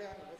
creo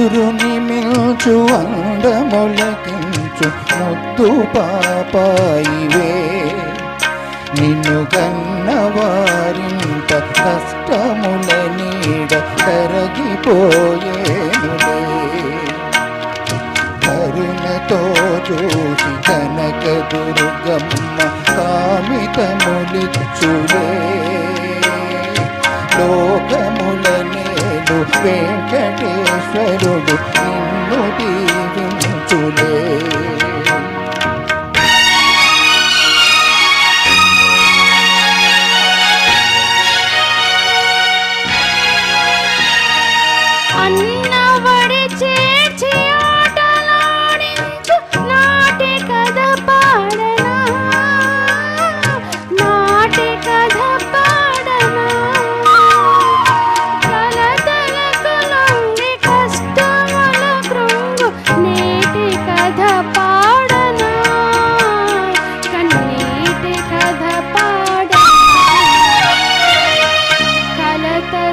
చందురుని మించు అందములకించు ముద్దు పాపాయివే. నిన్ను కన్నవారింత కష్టముల నీడ కరగిపోయేనులే. కరుణతో చూసి కనక దుర్గమ్మ కామితములిచ్చులే. లోకముల నేడు వెంకటేశ్వరుడు నిన్ను దీవించులే. అన్నవడి చేర్చి ఆటలాడించు నాటి కథ పాడనా? నాటి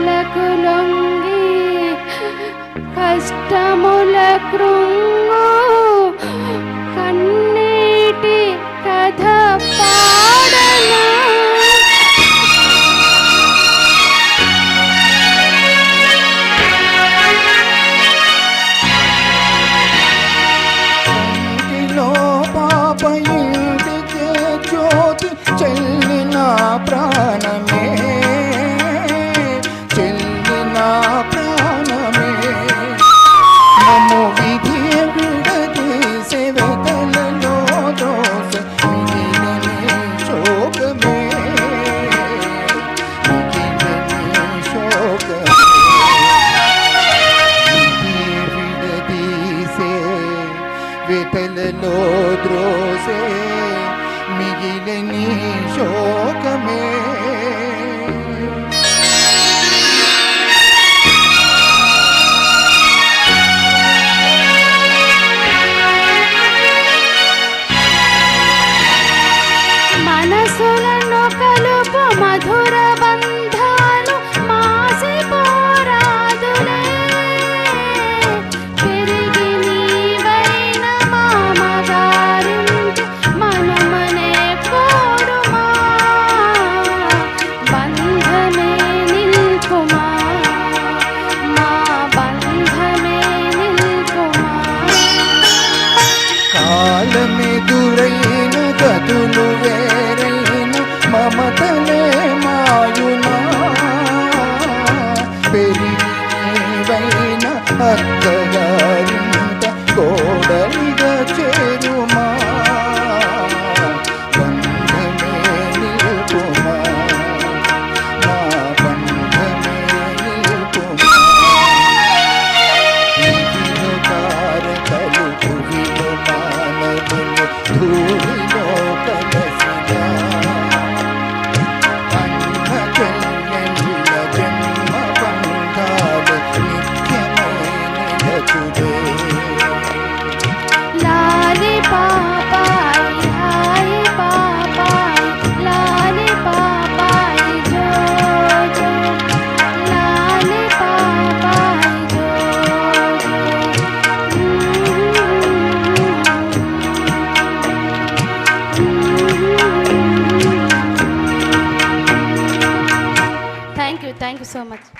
লঙ্গি കഷ്ടമുല കൃങ്ങോ കണ്ണ శోకమే. గదులు వేరైన మమతలే మాయునా. పెరిగివైన అక్క so much.